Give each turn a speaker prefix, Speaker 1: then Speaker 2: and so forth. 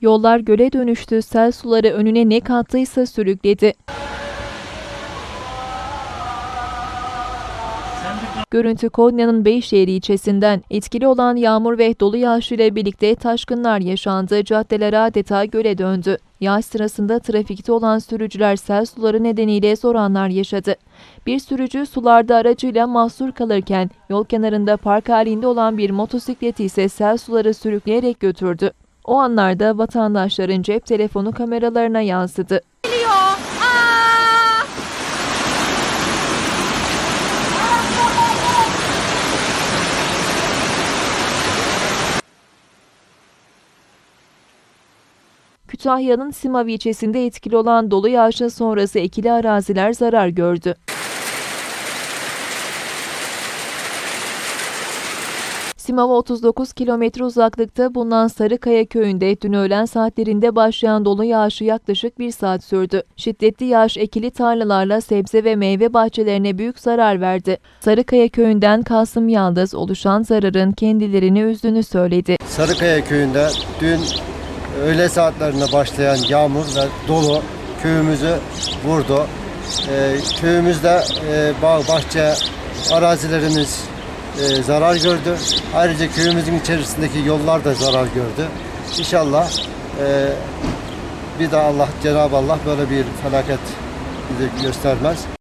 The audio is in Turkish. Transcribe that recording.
Speaker 1: Yollar göle dönüştü, sel suları önüne ne kattıysa sürükledi. Görüntü Konya'nın Beyşehir ilçesinden etkili olan yağmur ve dolu yağış ile birlikte taşkınlar yaşandı, caddeler adeta göle döndü. Yağış sırasında trafikte olan sürücüler sel suları nedeniyle zor anlar yaşadı. Bir sürücü sularda aracıyla mahsur kalırken yol kenarında park halinde olan bir motosikleti ise sel suları sürükleyerek götürdü. O anlarda vatandaşların cep telefonu kameralarına yansıdı.
Speaker 2: geliyor. Aa!
Speaker 1: Kütahya'nın Simav ilçesinde etkili olan dolu yağışın sonrası ekili araziler zarar gördü. Simav'a 39 kilometre uzaklıkta bulunan Sarıkaya köyünde dün öğlen saatlerinde başlayan dolu yağışı yaklaşık bir saat sürdü. Şiddetli yağış ekili tarlalarla sebze ve meyve bahçelerine büyük zarar verdi. Sarıkaya köyünden Kasım Yaldız oluşan zararın kendilerini üzdüğünü söyledi.
Speaker 3: Sarıkaya köyünde dün öğle saatlerinde başlayan yağmur ve dolu köyümüzü vurdu. Ee, köyümüzde e, bağ, bahçe, arazilerimiz e, zarar gördü. Ayrıca köyümüzün içerisindeki yollar da zarar gördü. İnşallah e, bir daha Allah, Cenab-ı Allah böyle bir felaket bize göstermez.